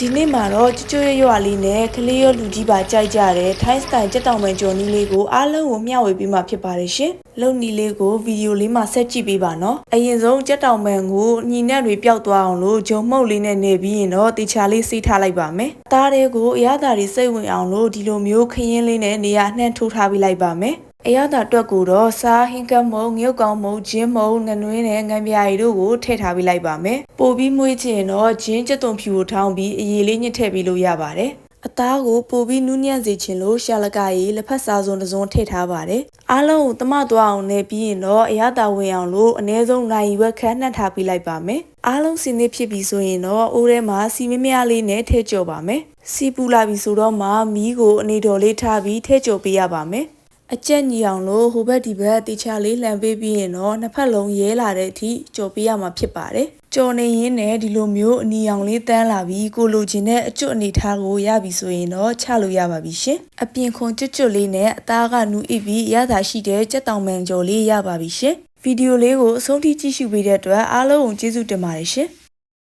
ဒီနေ့မှာတော့ကြွကြွရွရွလေးနဲ့ကလေးရောလူကြီးပါကြိုက်ကြတဲ့ထိုင်းစတိုင်ကြက်တောင်ပန်ကျော်နီးလေးကိုအားလုံးကိုမျှဝေပေးမှာဖြစ်ပါတယ်ရှင်။လုံနီးလေးကိုဗီဒီယိုလေးမှာဆက်ကြည့်ပေးပါနော်။အရင်ဆုံးကြက်တောင်ပန်ကိုညီနဲ့တွေပျောက်သွားအောင်လို့ဂျုံမှုတ်လေးနဲ့နေပြီးရင်တော့တေချာလေးစီးထားလိုက်ပါမယ်။သားတွေကိုအရသာတွေစိတ်ဝင်အောင်လို့ဒီလိုမျိုးခရင်လေးနဲ့နေရာနှံ့ထိုးထားပေးလိုက်ပါမယ်။ အရသာတွက်ကိုတော့စားဟင်းကမုံငရုတ်ကောင်မုံဂျင်းမုံနနွင်းနဲ့ငံပြာရီတို့ကိုထည့်ထားပေးလိုက်ပါမယ်ပို့ပြီးမွေးချင်တော့ဂျင်းကြက်သွန်ဖြူကိုထောင်းပြီးအရေးလေးညှစ်ထည့်ပေးလို့ရပါတယ်အသားကိုပို့ပြီးနူးညံ့စေချင်လို့ရှာလကရီလက်ဖက်စားစုံတစ်စုံထည့်ထားပါတယ်အားလုံးကိုတမသွားအောင်နဲ့ပြီးရင်တော့အရသာဝင်အောင်လို့အနည်းဆုံးနိုင်ရွက်ခန့်နှံ့ထားပေးလိုက်ပါမယ်အားလုံးစင်သေးဖြစ်ပြီဆိုရင်တော့အိုးထဲမှာစီမမရလေးနဲ့ထည့်ကြော်ပါမယ်စီပူလာပြီဆိုတော့မှမီးကိုအနေတော်လေးထားပြီးထည့်ကြော်ပေးရပါမယ် အကျက်ညီအောင်လို့ဟိုဘက်ဒီဘက်တေချာလေးလှန်ပေးပြီးရင်တော့နှစ်ဖက်လုံးရဲလာတဲ့အထိကြော်ပေးရမှာဖြစ်ပါတယ်။ကြော်နေရင်းနဲ့ဒီလိုမျိုးအနီအောင်လေးတန်းလာပြီးကိုလိုချင်တဲ့အကျွတ်အနေထားကိုရပြီဆိုရင်တော့ချလို့ရပါပြီရှင်။အပြင်ခွန်ကျွတ်ကျွတ်လေးနဲ့အသားကနူးအစ်ပြီးရတာရှိတဲ့ကြက်တောင်ပန်ကြော်လေးရပါပြီရှင်။ဗီဒီယိုလေးကိုအဆုံးထိကြည့်ရှုပေးတဲ့အတွက်အားလုံးကိုကျေးဇူးတင်ပါတယ်ရှင်။